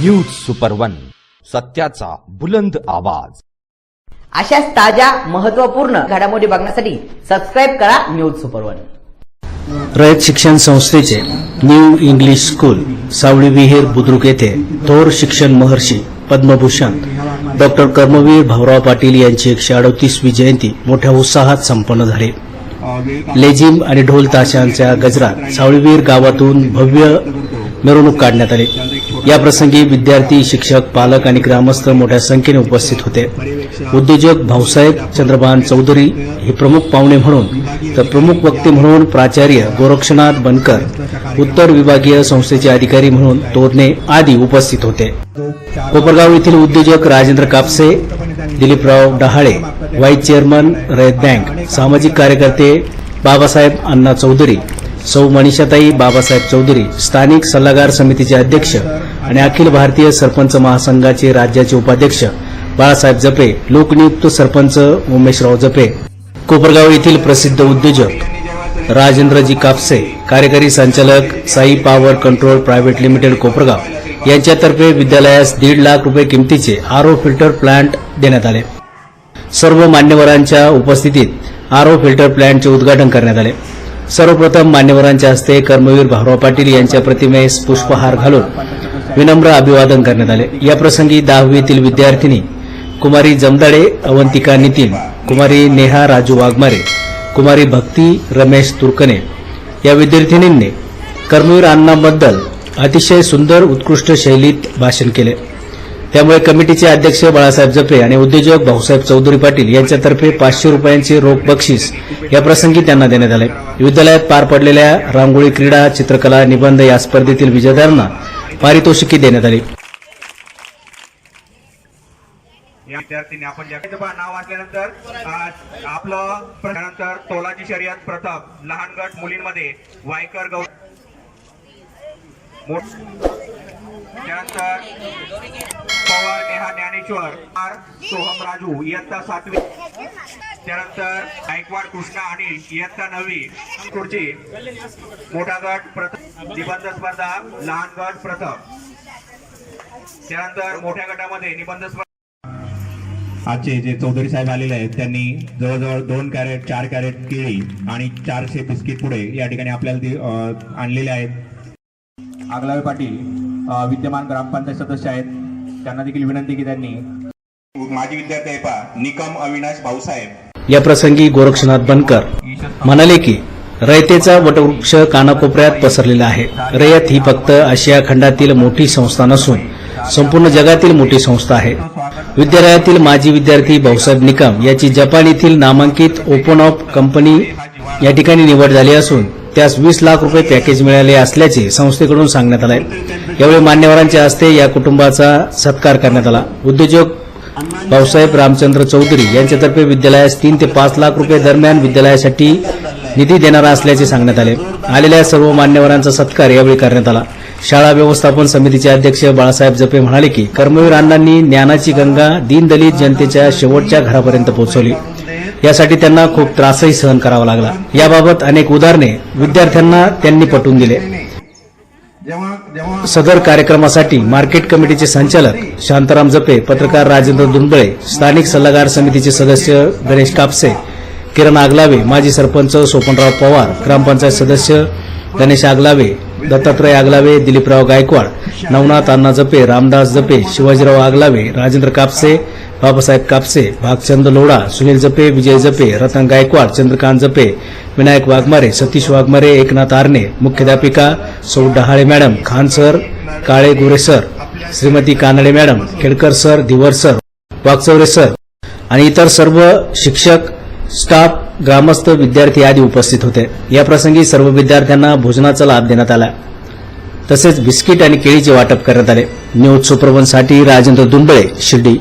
News super one सत्याचा बुलंद आवाज. अशाच ताज्या महत्त्वपूर्ण घडामोडी बघण्यासाठी सबस्क्राईब करा न्यूज सुपर वन रयत शिक्षण संस्थेचे न्यू इंग्लिश स्कूल सावळी विहीर बुद्रुक येथे थोर शिक्षण महर्षी पद्मभूषण डॉक्टर कर्मवीर भाऊराव पाटील यांची एकशे अडतीसवी जयंती मोठ्या उत्साहात संपन्न झाली. लेझिम आणि ढोल ताशांच्या गजरात सावळीवीर गावातून भव्य मिरवणूक काढण्यात आली. याप्रसंगी विद्यार्थी शिक्षक पालक आणि ग्रामस्थ मोठ्या संख्येने उपस्थित होते. उद्योजक भाऊसाहेब चंद्रभान चौधरी हे प्रमुख पाहुणे म्हणून तर प्रमुख वक्ते म्हणून प्राचार्य गोरक्षनाथ बनकर उत्तर विभागीय संस्थेचे अधिकारी म्हणून तोरणे आदी उपस्थित होते. कोपरगाव येथील उद्योजक Rajendra Kapse Diliprao Dahale vice chairman Rayat bank सामाजिक कार्यकर्ते बाबासाहेब अण्णा चौधरी सौ मनीषाताई बाबासाहेब चौधरी स्थानिक सल्लागार समितीचे अध्यक्ष आणि अखिल भारतीय सरपंच महासंघाचे राज्याचे उपाध्यक्ष बाळासाहेब जपे लोकनियुक्त सरपंच उमेशराव जपे. कोपरगाव येथील प्रसिद्ध उद्योजक राजेंद्रजी कापसे कार्यकारी संचालक Sai power control private limited Kopargaon यांच्यातर्फे विद्यालयास दीड लाख रुपये किमतीचे आरओ फिल्टर प्लांट देण्यात आले. सर्व मान्यवरांच्या उपस्थितीत आरओ फिल्टर प्लांटचे उद्घाटन करण्यात आले. सर्वप्रथम मान्यवरांच्या हस्ते कर्मवीर भाऊराव पाटील यांच्या प्रतिमेस पुष्पहार घालून विनम्र अभिवादन करण्यात आले. याप्रसंगी दहावीतील विद्यार्थिनी कुमारी जमदाडे अवंतिका नितीन कुमारी नेहा राजू वाघमारे कुमारी भक्ती रमेश तुर्कने या विद्यार्थिनींनी कर्मवीर अण्णांबद्दल अतिशय सुंदर उत्कृष्ट शैलीत भाषण केले. त्यामुळे कमिटीचे अध्यक्ष बाळासाहेब जपे आणि उद्योजक भाऊसाहेब चौधरी पाटील यांच्यातर्फे पाचशे रुपयांचे रोख बक्षीस या प्रसंगी त्यांना देण्यात आले. विद्यालयात पार पडलेल्या रांगोळी क्रीडा चित्रकला निबंध या स्पर्धेतील विजेत्यांना पारितोषिके देण्यात आली. विद्यार्थ्यांनी आपण ज्या नाव वाचल्यानंतर आपलं त्यानंतर तोलाची शर्यत प्रथम लहान गट मुलींमध्ये वायकर गौ त्यानंतर पवार नेहा ज्ञानेश्वर आर सोहम राजू इयत्ता सातवी. त्यानंतर गायकवाड कृष्णा अनिल इयत्ता नववी. खुर्ची मोठा गट प्रथम. निबंध स्पर्धा लहान गट प्रथम. त्यानंतर मोठ्या गटामध्ये निबंध स्पर्धा. आजचे जे चौधरी साहेब आलेले आहेत त्यांनी जवळजवळ दोन कॅरेट चार कॅरेट केळी आणि चारशे बिस्किट पुढे या ठिकाणी आपल्याला आणलेले आहेत. आगलावे पाटील विद्यमान ग्रामपंचायत सदस्य आहेत. त्यांना देखील विनंती की त्यांनी माजी विद्यार्थी आहे पहा निकम अविनाश भाऊसाहेब. या प्रसंगी गोरक्षनाथ बनकर म्हणाले की रयतेचा वटवृक्ष कानाकोपऱ्यात पसरलेला आहे. रयत ही फक्त आशिया खंडातील मोठी संस्था नसून संपूर्ण जगातील मोठी संस्था आहे. विद्यालयातील माजी विद्यार्थी भाऊसाहेब निकम याची जपान येथील नामांकित ओपन ऑफ कंपनी या ठिकाणी निवड झाली असून त्यास वीस लाख रुपये पॅकेज मिळाले असल्याचे संस्थेकडून सांगण्यात आले यावेळी मान्यवरांच्या हस्ते या कुटुंबाचा सत्कार करण्यात आला. उद्योजक भाऊसाहेब रामचंद्र चौधरी यांच्यातर्फे विद्यालयास तीन ते पाच लाख रुपये दरम्यान विद्यालयासाठी निधी देणारा असल्याचे सांगण्यात आले. आलेल्या सर्व मान्यवरांचा सत्कार यावेळी करण्यात आला. शाळा व्यवस्थापन समितीचे अध्यक्ष बाळासाहेब जपे म्हणाले की कर्मवीर अण्णांनी ज्ञानाची गंगा दीनदलित जनतेच्या शेवटच्या घरापर्यंत पोहोचवली. यासाठी त्यांना खूप त्रासही सहन करावा लागला. याबाबत अनेक उदाहरणे विद्यार्थ्यांना त्यांनी पटवून दिले. सदर कार्यक्रमासाठी मार्केट कमिटीचे संचालक शांताराम जपे पत्रकार राजेंद्र दुंबळे स्थानिक सल्लागार समितीचे सदस्य गणेश कापसे किरण आगलावे माजी सरपंच सोपनराव पवार ग्रामपंचायत सदस्य गणेश आगलावे दत्तात्रय आगलावे दिलीपराव गायकवाड नवनाथ अण्णा जपे रामदास जपे शिवाजीराव आगलावे राजेंद्र कापसे बाबासाहेब कापसे भागचंद लोढा सुनील जपे विजय जपे रतन गायकवाड चंद्रकांत जपे विनायक वाघमारे सतीश वाघमारे एकनाथ आरणे मुख्याध्यापिका सौ Dahale madam Khan sir Kale Gore sir Shrimati Kanade madam Khedkar sir Diwar sir Waghchaure sir आणि इतर सर्व शिक्षक स्टाफ ग्रामस्थ विद्यार्थी आदी उपस्थित होते. या प्रसंगी सर्व विद्यार्थ्यांना भोजनाचा लाभ देण्यात आला. तसेच बिस्किट आणि केळीचे वाटप करण्यात आले. न्यूज सुप्रभनसाठी राजेंद्र दुंबळे शिर्डी.